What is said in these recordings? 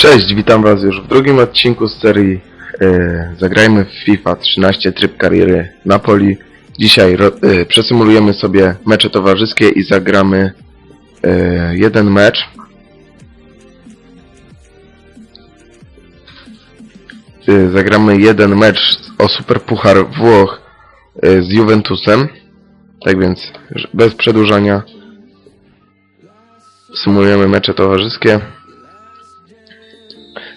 Cześć, witam was już w drugim odcinku z serii e, Zagrajmy w FIFA 13 tryb kariery Napoli. Dzisiaj e, przesymulujemy sobie mecze towarzyskie i zagramy e, jeden mecz. Zagramy jeden mecz o Superpuchar Włoch e, z Juventusem. Tak więc bez przedłużania symulujemy mecze towarzyskie.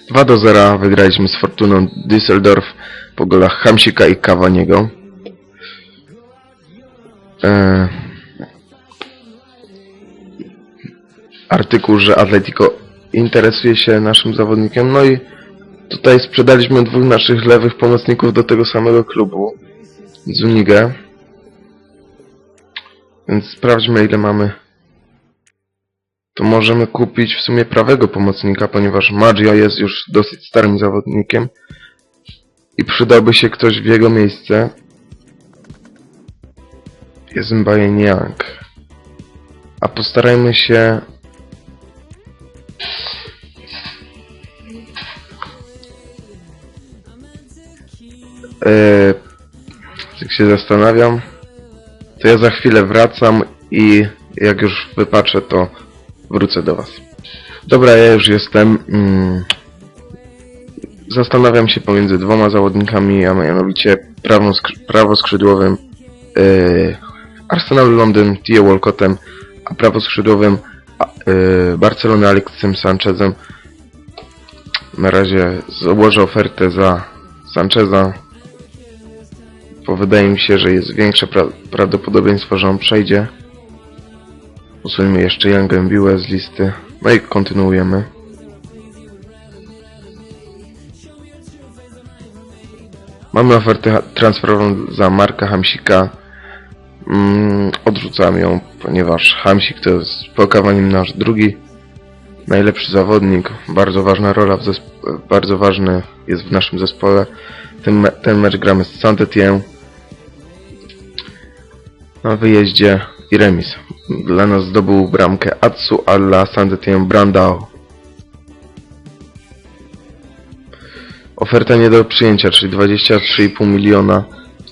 2 do 0 wygraliśmy z Fortuną Düsseldorf po golach Hamsika i Cavaniego. E... Artykuł, że Atletico interesuje się naszym zawodnikiem. No i tutaj sprzedaliśmy dwóch naszych lewych pomocników do tego samego klubu. Zunigę. Więc sprawdźmy ile mamy to możemy kupić w sumie prawego pomocnika, ponieważ Maggio jest już dosyć starym zawodnikiem i przydałby się ktoś w jego miejsce. Jest Mbaye Niang. A postarajmy się... Eee, jak się zastanawiam, to ja za chwilę wracam i jak już wypatrzę to wrócę do Was. Dobra, ja już jestem. Mm, zastanawiam się pomiędzy dwoma zawodnikami, a mianowicie prawą skr- prawoskrzydłowym yy, Arsenal Londyn, Theo Walcottem, a prawoskrzydłowym a, yy, Barcelony Alexisem Sanchezem. Na razie złożę ofertę za Sancheza, bo wydaje mi się, że jest większe pra prawdopodobieństwo, że on przejdzie. Usuńmy jeszcze Young Mbiłę z listy. No i kontynuujemy. Mamy ofertę transferową za Marka Hamsika. Mm, odrzucam ją, ponieważ Hamsik to jest z pokawaniem nasz drugi najlepszy zawodnik. Bardzo ważna rola, bardzo ważny jest w naszym zespole. Ten, me- ten mecz gramy z Saint-Étienne na wyjeździe i remis. Dla nas zdobył bramkę Atsu alla Saint-Étienne Brandao. Oferta nie do przyjęcia, czyli 23,5 miliona.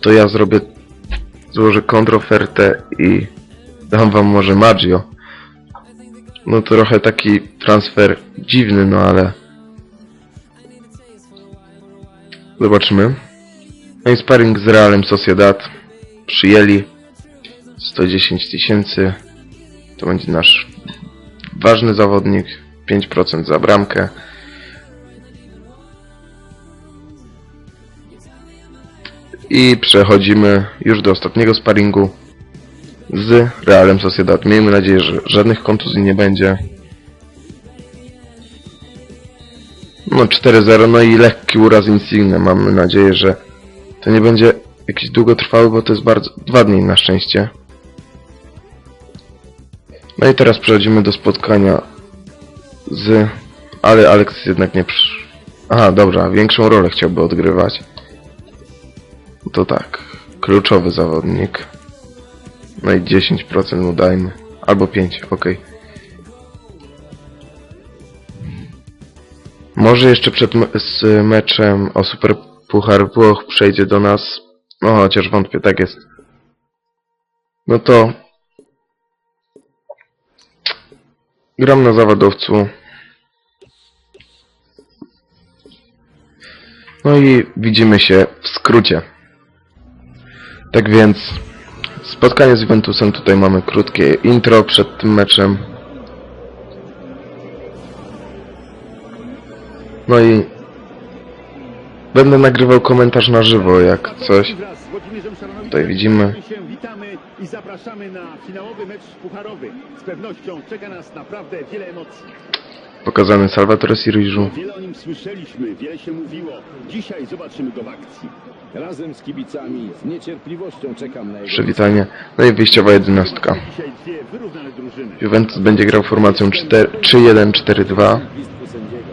To ja zrobię, złożę kontrofertę i dam wam może Maggio. No to trochę taki transfer dziwny, no ale... Zobaczymy. No i sparring z Realem Sociedad. Przyjęli. 110 tysięcy. To będzie nasz ważny zawodnik. 5% za bramkę. I przechodzimy już do ostatniego sparingu z Realem Sociedad. Miejmy nadzieję, że żadnych kontuzji nie będzie. No 4-0, no i lekki uraz Insigne. Mamy nadzieję, że to nie będzie jakiś długotrwały, bo to jest bardzo... dwa dni na szczęście. No i teraz przechodzimy do spotkania z... Ale Alex jednak nie przy... Aha, dobra, większą rolę chciałby odgrywać. To tak, kluczowy zawodnik. No i 10% mu dajmy. Albo 5, ok. Może jeszcze przed z meczem o Super Puchar Włoch przejdzie do nas. No chociaż wątpię, tak jest. No to Gram na zawodowcu. No i widzimy się w skrócie. Tak więc spotkanie z Juventusem. Tutaj mamy krótkie intro przed tym meczem. No i będę nagrywał komentarz na żywo, jak coś. Tutaj widzimy. I zapraszamy na finałowy mecz pucharowy. Z pewnością czeka nas naprawdę wiele emocji. Pokazany Salvatore Siriżu. Wiele o nim słyszeliśmy, wiele się mówiło. Dzisiaj zobaczymy go w akcji. Razem z kibicami z niecierpliwością czekam na jego Przywitanie. No i wyjściowa jedenastka. Dzisiaj dwie wyrównane drużyny. Juventus będzie grał formacją 4 3-1-4-2. gwizdku sędziego.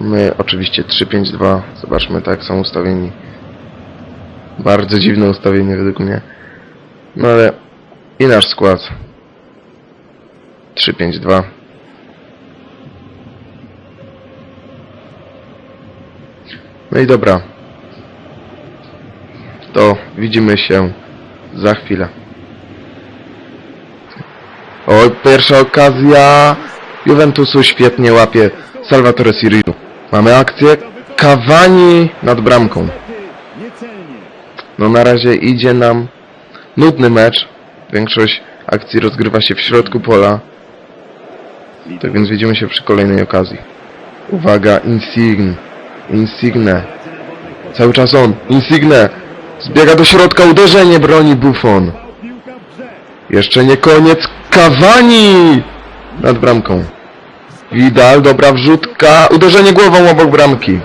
My oczywiście 3-5-2. Zobaczmy, tak są ustawieni. Bardzo dziwne ustawienie według mnie. No ale i nasz skład. 3-5-2. No i dobra. To widzimy się za chwilę. Oj, pierwsza okazja Juventusu świetnie łapie Salvatore Sirigu. Mamy akcję Cavani nad bramką. No na razie idzie nam nudny mecz. Większość akcji rozgrywa się w środku pola. Tak więc widzimy się przy kolejnej okazji. Uwaga, Insigne. Insigne. Cały czas on. Insigne. Zbiega do środka, uderzenie broni Buffon. Jeszcze nie koniec. Cavani! Nad bramką. Vidal, dobra wrzutka. Uderzenie głową obok bramki.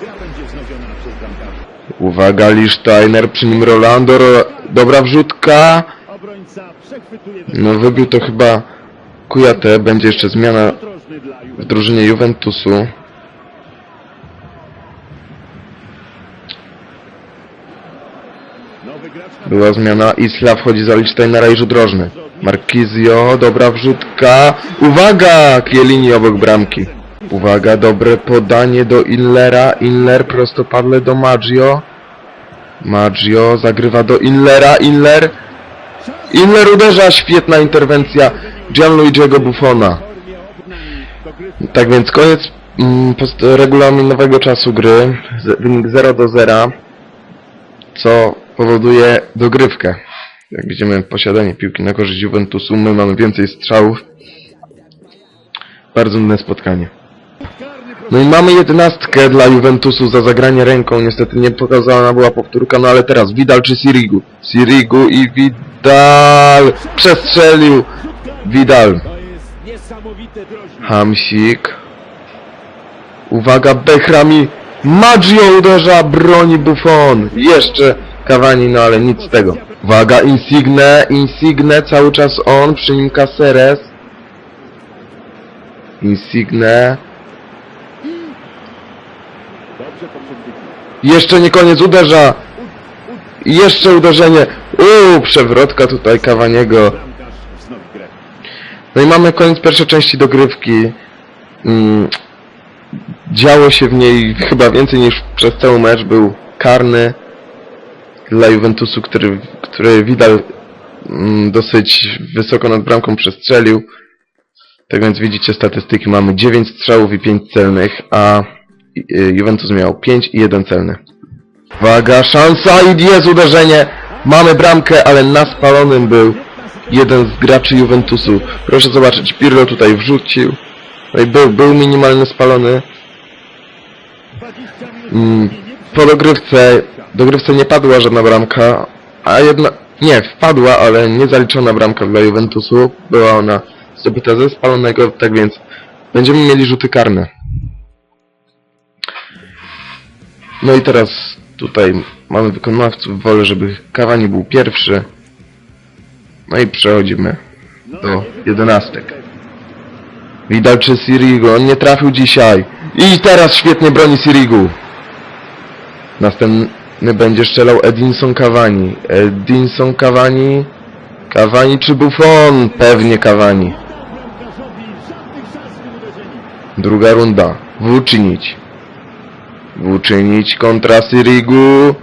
Gra będzie wznowiona przez bramkarza. Uwaga, Lisztajner, przy nim Rolando. Ro... Dobra wrzutka. No wybił to chyba Kujate. Będzie jeszcze zmiana w drużynie Juventusu. Była zmiana. Isla wchodzi za Lichsteinera i rzut rożny. Markizio, dobra wrzutka. Uwaga! Kielini obok bramki. Uwaga, dobre podanie do Inlera. Inler prostopadle do Maggio. Maggio zagrywa do Inlera. Inler. Inler uderza. Świetna interwencja Gianluigiego Buffona. Tak więc koniec mm, regulaminowego czasu gry. Wynik 0 do 0 co powoduje dogrywkę. Jak widzimy, posiadanie piłki na korzyść Juventusu, my mamy więcej strzałów. Bardzo nudne spotkanie. No i mamy jedenastkę dla Juventusu za zagranie ręką. Niestety nie pokazana była powtórka, no ale teraz Vidal czy Sirigu? Sirigu i Vidal! Przestrzelił! Vidal. Hamsik. Uwaga, Bechrami. Maggio uderza, broni Buffon. Jeszcze Cavani, no ale nic z tego. Uwaga, Insigne, Insigne, cały czas on, przy nim Caceres. Insigne. Jeszcze nie koniec, uderza. Jeszcze uderzenie. Uuu, przewrotka tutaj grę. No i mamy koniec pierwszej części dogrywki. Mm, działo się w niej chyba więcej niż przez cały mecz. Był karny dla Juventusu, który, który Vidal mm, dosyć wysoko nad bramką przestrzelił. Tak więc widzicie statystyki. Mamy 9 strzałów i 5 celnych, a Juventus miał 5 i 1 celny. Uwaga, szansa i jest uderzenie. Mamy bramkę, ale na spalonym był jeden z graczy Juventusu. Proszę zobaczyć, Pirlo tutaj wrzucił. No był, był minimalny spalony. 20 minut. Mm, po dogrywce, dogrywce nie padła żadna bramka, a jedna, nie, wpadła, ale nie zaliczona bramka dla Juventusu. Była ona zdobyta ze spalonego, tak więc będziemy mieli rzuty karne. No i teraz tutaj mamy wykonawców, wolę, żeby Cavani był pierwszy. No i przechodzimy do jedenastek. Widal czy Sirigu, on nie trafił dzisiaj. I teraz świetnie broni Sirigu. Następny będzie strzelał Edinson Cavani. Edinson Cavani. Cavani czy Buffon? Pewnie Cavani. Druga runda. Włóczynić. Włóczynić kontra Sirigu.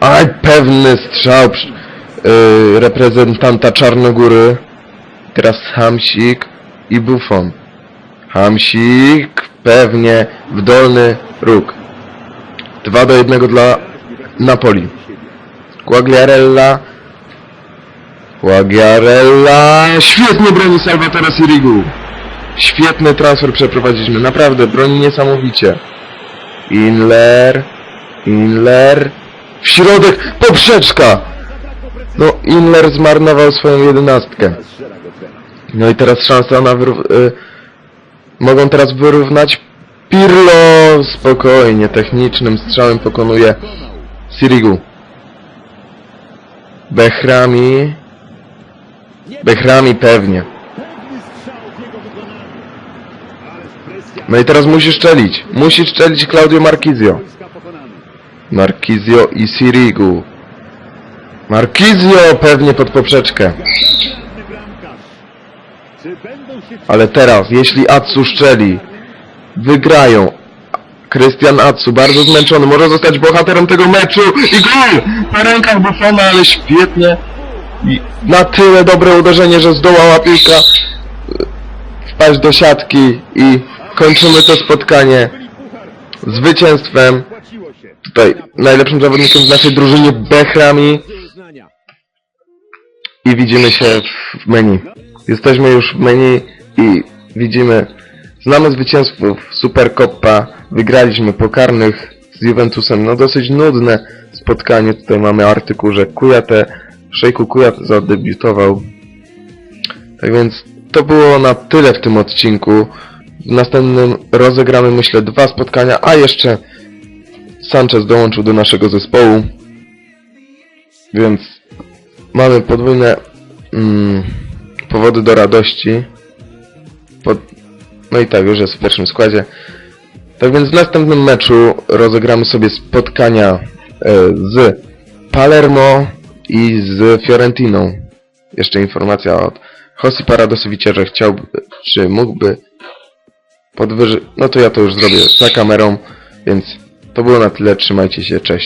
Aj, pewny strzał yy, reprezentanta Czarnogóry. Teraz Hamsik i Buffon. Hamsik pewnie w dolny róg. 2 do 1 dla Napoli. Quagliarella. Quagliarella. Świetnie broni Salvatore Sirigu. Świetny transfer przeprowadziliśmy. Naprawdę, broni niesamowicie. Inler. Inler. W środek. Poprzeczka. No, Inler zmarnował swoją jedenastkę. No i teraz szansa na y- Mogą teraz wyrównać. Pirlo spokojnie, technicznym strzałem pokonuje Sirigu. Behrami. Behrami pewnie. Pewny strzał w jego wykonaniu. Ależ presja. No i teraz musi szczelić. Musi szczelić Claudio Marquizio. Marquizio i Sirigu. Marquizio pewnie pod poprzeczkę. Ale teraz, jeśli Atsu szczeli, wygrają. Krystian Atsu, bardzo zmęczony, może zostać bohaterem tego meczu i gol! Na rękach Buffona, ale świetnie. I na tyle dobre uderzenie, że zdołała piłka wpaść do siatki i kończymy to spotkanie zwycięstwem. Tutaj najlepszym zawodnikiem w naszej drużynie Bechrami i widzimy się w menu. Jesteśmy już w menu i widzimy, znamy zwycięstwo w Supercoppa, wygraliśmy pokarnych z Juventusem, no dosyć nudne spotkanie, tutaj mamy artykuł, że Kujate, Szejku Kujate zadebiutował. Tak więc to było na tyle w tym odcinku. W następnym rozegramy myślę dwa spotkania, a jeszcze Sanchez dołączył do naszego zespołu. Więc mamy podwójne mm, powody do radości. Pod... No i tak, już jest w pierwszym składzie. Tak więc w następnym meczu rozegramy sobie spotkania e, z Palermo i z Fiorentiną. Jeszcze informacja od Josi Paradosowicie, że chciałby, czy mógłby podwyżyć... No to ja to już zrobię za kamerą, więc to było na tyle. Trzymajcie się, cześć.